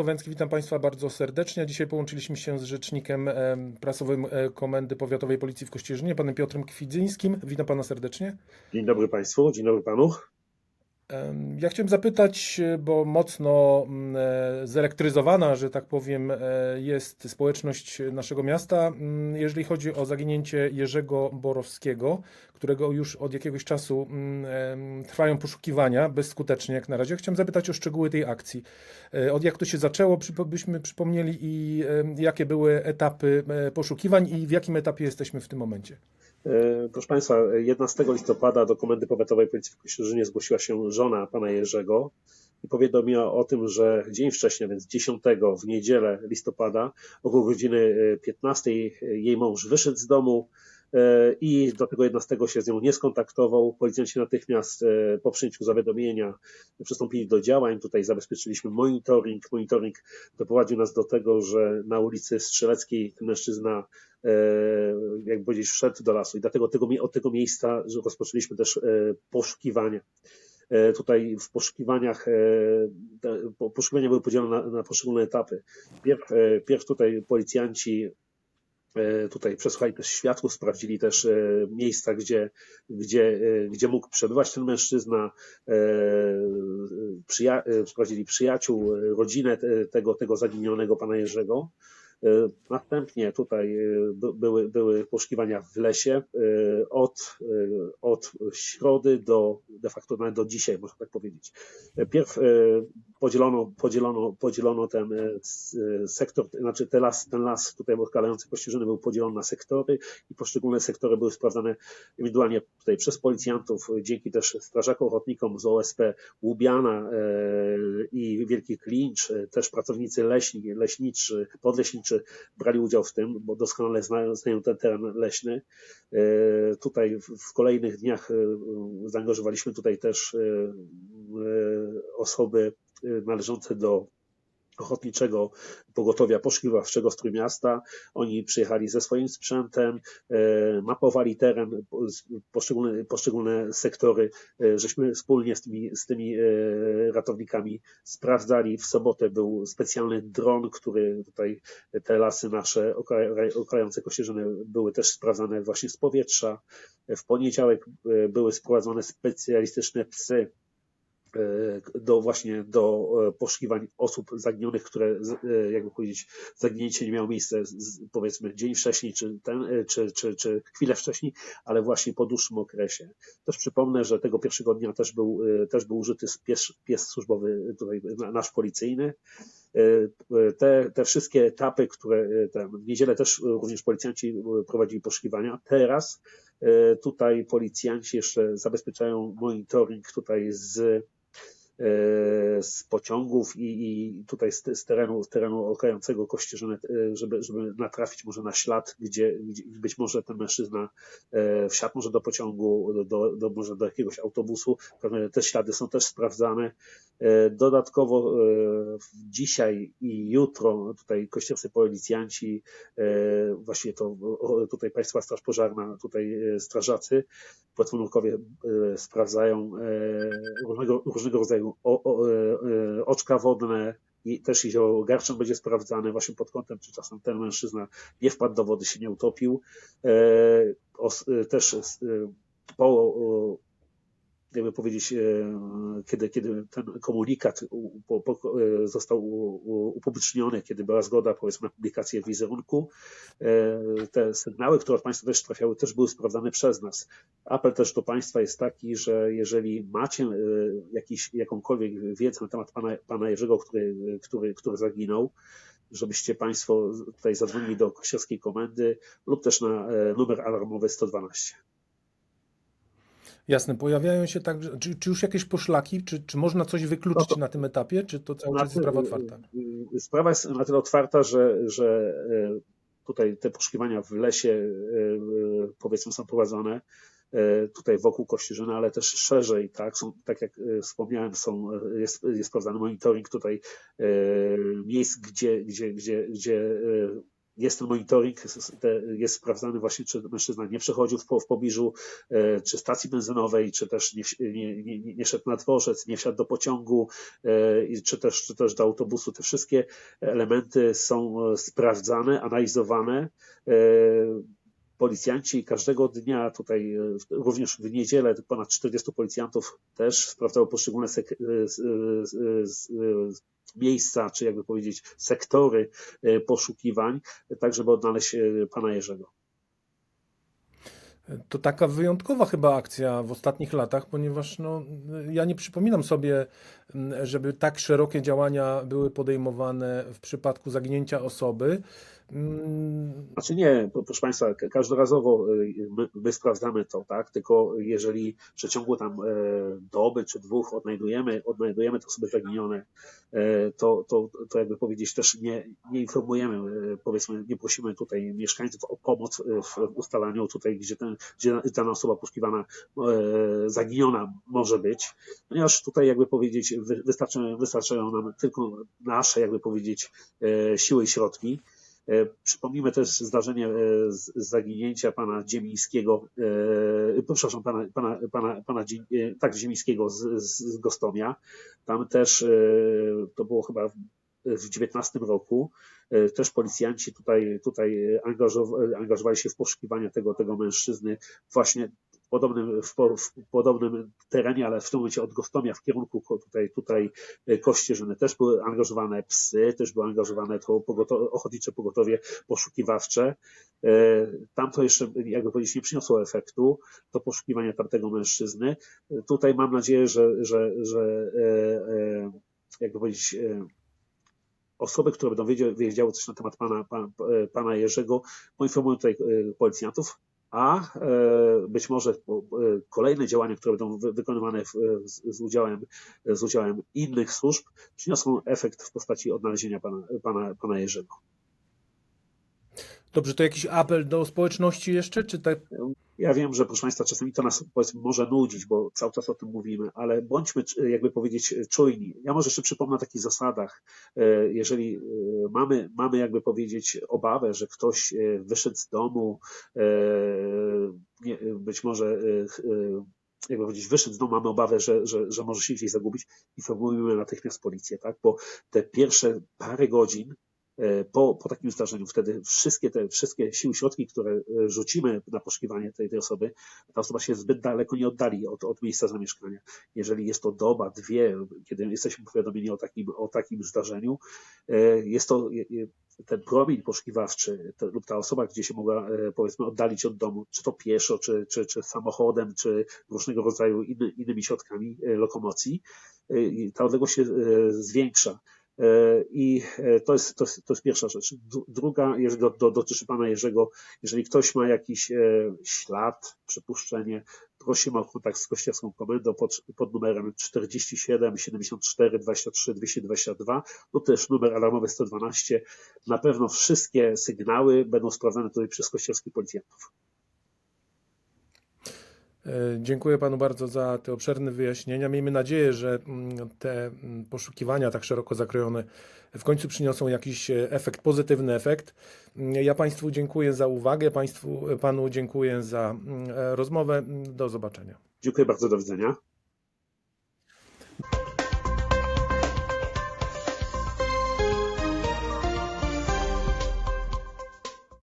Stowęcki, witam Państwa bardzo serdecznie. Dzisiaj połączyliśmy się z rzecznikiem em, prasowym e, Komendy Powiatowej Policji w Kościerzynie, panem Piotrem Kwidzyńskim. Witam Pana serdecznie. Dzień dobry Państwu, dzień dobry Panu. Ja chciałem zapytać, e, bo mocno mm, e, zelektryzowana, że tak powiem, e, jest społeczność naszego miasta, mm, jeżeli chodzi o zaginięcie Jerzego Borowskiego, którego już od jakiegoś czasu mm, trwają poszukiwania, bezskutecznie jak na razie. Chciałem zapytać o szczegóły tej akcji. Od jak to się zaczęło, byśmy przypomnieli i jakie były etapy poszukiwań i w jakim etapie jesteśmy w tym momencie. E, Proszę Państwa, 11 listopada do Komendy Powiatowej Policji w Kościerzynie zgłosiła się żona pana Jerzego i powiadomiła o tym, że dzień wcześniej, więc 10 w niedzielę listopada, około godziny e, 15 jej mąż wyszedł z domu e, i do tego 11 się z nią nie skontaktował. Policjanci natychmiast e, po przyjęciu zawiadomienia przystąpili do działań. Tutaj zabezpieczyliśmy monitoring. Monitoring doprowadził nas do tego, że na ulicy Strzeleckiej mężczyzna e, jak powiedzieć, wszedł do lasu i dlatego tego, od tego miejsca rozpoczęliśmy też e, poszukiwania. E, Tutaj w poszukiwaniach, e, poszukiwania były podzielone na, na poszczególne etapy. Pierw, e, pierw tutaj policjanci e, tutaj przesłuchali też świadków, sprawdzili też e, miejsca, gdzie, gdzie, e, gdzie mógł przebywać ten mężczyzna, e, przyja- e, sprawdzili przyjaciół, e, rodzinę te- tego, tego zaginionego pana Jerzego. E, Następnie tutaj e, by- były, były poszukiwania w lesie e, od, od środy do de facto nawet do dzisiaj, można tak powiedzieć. Pierw podzielono, podzielono, podzielono ten e, e, sektor, znaczy ten las, ten las tutaj odkalający Kościerzyny był podzielony na sektory i poszczególne sektory były sprawdzane indywidualnie tutaj przez policjantów, e, dzięki też strażakom ochotnikom z OSP Łubiana i Wielki Klincz, też pracownicy leśni, leśniczy, podleśniczy brali udział w tym, bo doskonale znają, znają ten teren leśny. Tutaj w, kolejnych dniach zaangażowaliśmy tutaj też osoby e, należące do ochotniczego pogotowia poszukiwawczego Trójmiasta. Oni przyjechali ze swoim sprzętem, e, mapowali teren, poszczególne, poszczególne sektory, e, żeśmy wspólnie z tymi, z tymi e, ratownikami sprawdzali. W sobotę był specjalny dron, który tutaj te lasy nasze okrajające Kościerzyny były też sprawdzane właśnie z powietrza. W poniedziałek e, były sprowadzone specjalistyczne psy e, do właśnie do e, poszukiwań osób zaginionych, które e, jakby powiedzieć, zaginięcie nie miało miejsca powiedzmy dzień wcześniej, czy, ten, e, czy, czy, czy chwilę wcześniej, ale właśnie po dłuższym okresie. Też przypomnę, że tego pierwszego dnia też był, e, też był użyty pies, pies służbowy tutaj na- nasz policyjny. E, e, Te, te wszystkie etapy, które e, tam, w niedzielę też e, również policjanci e, prowadzili poszukiwania. Teraz e, tutaj policjanci jeszcze zabezpieczają monitoring tutaj z e, z pociągów i, i tutaj z, z terenu, z terenu okrającego Kościerzynę, e, żeby, żeby natrafić może na ślad, gdzie, gdzie być może ten mężczyzna e, wsiadł może do pociągu, do, do, może do jakiegoś autobusu. Te ślady są też sprawdzane. E, Dodatkowo e, dzisiaj i jutro tutaj kościerscy policjanci, e, właśnie to tutaj Państwa Straż Pożarna, tutaj e, strażacy, płetwonurkowie e, sprawdzają e, różnego, różnego rodzaju o, o, e, e, oczka wodne i też jezioro Garczyn będzie sprawdzane właśnie pod kątem, czy czasem ten mężczyzna nie wpadł do wody, się nie utopił. E, też po jakby powiedzieć, e, kiedy, kiedy ten komunikat e, został upubliczniony, kiedy była zgoda powiedzmy na publikację wizerunku, e, te sygnały, które od Państwa też trafiały, też były sprawdzane przez nas. Apel też do Państwa jest taki, że jeżeli macie jakiś, jakąkolwiek wiedzę na temat Pana, pana Jerzego, który, który, który zaginął, żebyście Państwo tutaj zadzwonili do Kościelskiej Komendy lub też na numer alarmowy 112. Jasne, pojawiają się także, czy, czy już jakieś poszlaki, czy, czy można coś wykluczyć No to- na tym etapie, czy to cały czas jest Znaczy, sprawa otwarta? y, y, Sprawa jest na tyle otwarta, że, że y, tutaj te poszukiwania w lesie y, y, powiedzmy są prowadzone y, tutaj wokół Kościerzyny, ale też szerzej, tak, są, tak jak y, wspomniałem, są, y, jest, jest sprawdzany monitoring tutaj y, miejsc, gdzie, gdzie, gdzie, gdzie y, jest ten monitoring, jest sprawdzany właśnie, czy mężczyzna nie przechodził w, po- w pobliżu e, czy stacji benzynowej, czy też nie, nie, nie, nie- szedł na dworzec, nie wsiadł do pociągu, e, czy też, czy też do autobusu. Te wszystkie elementy są e, sprawdzane, analizowane. Policjanci każdego dnia, tutaj również w niedzielę, ponad 40 policjantów też sprawdzało poszczególne miejsca, czy jakby powiedzieć sektory e, poszukiwań, tak żeby odnaleźć e, pana Jerzego. To taka wyjątkowa chyba akcja w ostatnich latach, ponieważ no, ja nie przypominam sobie, żeby tak szerokie działania były podejmowane w przypadku zaginięcia osoby. Mm, Znaczy nie, proszę Państwa, ka- każdorazowo y, my, my sprawdzamy to, tak? Tylko jeżeli w przeciągu tam e, doby czy dwóch odnajdujemy, odnajdujemy te osoby zaginione, e, to, to, to jakby powiedzieć też nie, nie informujemy, e, powiedzmy, nie prosimy tutaj mieszkańców o pomoc w ustalaniu tutaj, gdzie, ten, gdzie dana osoba poszukiwana, zaginiona może być, ponieważ tutaj jakby powiedzieć wy- wystarczają, nam tylko nasze jakby powiedzieć siły i środki. E, Przypomnijmy też zdarzenie e, zaginięcia pana Ziemińskiego, e, przepraszam, pana, pana, pana, pana tak, Ziemińskiego z, z, Gostomia. Tam też to było chyba w w 19 roku. Też policjanci tutaj, tutaj angażow- angażowali się w poszukiwania tego, tego mężczyzny właśnie podobnym, w, w podobnym terenie, ale w tym momencie od Gostomia w kierunku tutaj, tutaj e, Kościerzyny. Też były angażowane psy, też było angażowane to pogoto- ochotnicze pogotowie poszukiwawcze. E, Tam to jeszcze, jakby powiedzieć, nie przyniosło efektu, to poszukiwanie tamtego mężczyzny. Tutaj mam nadzieję, że, że, że e, jakby powiedzieć, osoby, które będą wiedziały, wiedziały coś na temat pana, pana, pana Jerzego, poinformują tutaj policjantów, a e, być może e, kolejne działania, które będą wy- wykonywane z, udziałem, z udziałem innych służb, przyniosą efekt w postaci odnalezienia pana, pana, pana Jerzego. Dobrze, to jakiś apel do społeczności jeszcze, czy tak? Ja wiem, że proszę Państwa, czasami to nas może nudzić, bo cały czas o tym mówimy, ale bądźmy, czy- jakby powiedzieć, czujni. Ja może jeszcze przypomnę o takich zasadach. E, Jeżeli e, mamy, mamy jakby powiedzieć obawę, że ktoś e, wyszedł z domu, e, być może e, e, jakby powiedzieć, wyszedł z domu, mamy obawę, że, że, że może się gdzieś zagubić, informujemy natychmiast policję, tak? Bo te pierwsze parę godzin e, po, po takim zdarzeniu, wtedy wszystkie te wszystkie siły, środki, które e, rzucimy na poszukiwanie tej, tej osoby, ta osoba się zbyt daleko nie oddali od, od miejsca zamieszkania. Jeżeli jest to doba, dwie, kiedy jesteśmy powiadomieni o takim, o takim zdarzeniu, e, jest to e, e, ten promień poszukiwawczy to, lub ta osoba, gdzie się mogła e, powiedzmy oddalić od domu, czy to pieszo, czy, czy, czy samochodem, czy różnego rodzaju inny, innymi środkami e, lokomocji, e, ta odległość się e, zwiększa. E, I e, to jest, to, jest, to jest pierwsza rzecz. Dru- Druga, jeżeli do, do, dotyczy pana Jerzego, jeżeli ktoś ma jakiś e, ślad, przypuszczenie, prosimy o kontakt z Kościelską Komendą pod, pod numerem 47 74 23 222 lub też numer alarmowy 112. Na pewno wszystkie sygnały będą sprawdzane tutaj przez kościelskich policjantów. E, Dziękuję panu bardzo za te obszerne wyjaśnienia. Miejmy nadzieję, że mm, te mm, poszukiwania tak szeroko zakrojone w końcu przyniosą jakiś e, efekt, pozytywny efekt. Mm, Ja państwu dziękuję za uwagę, państwu, panu dziękuję za e, rozmowę. Do zobaczenia. Dziękuję bardzo, do widzenia.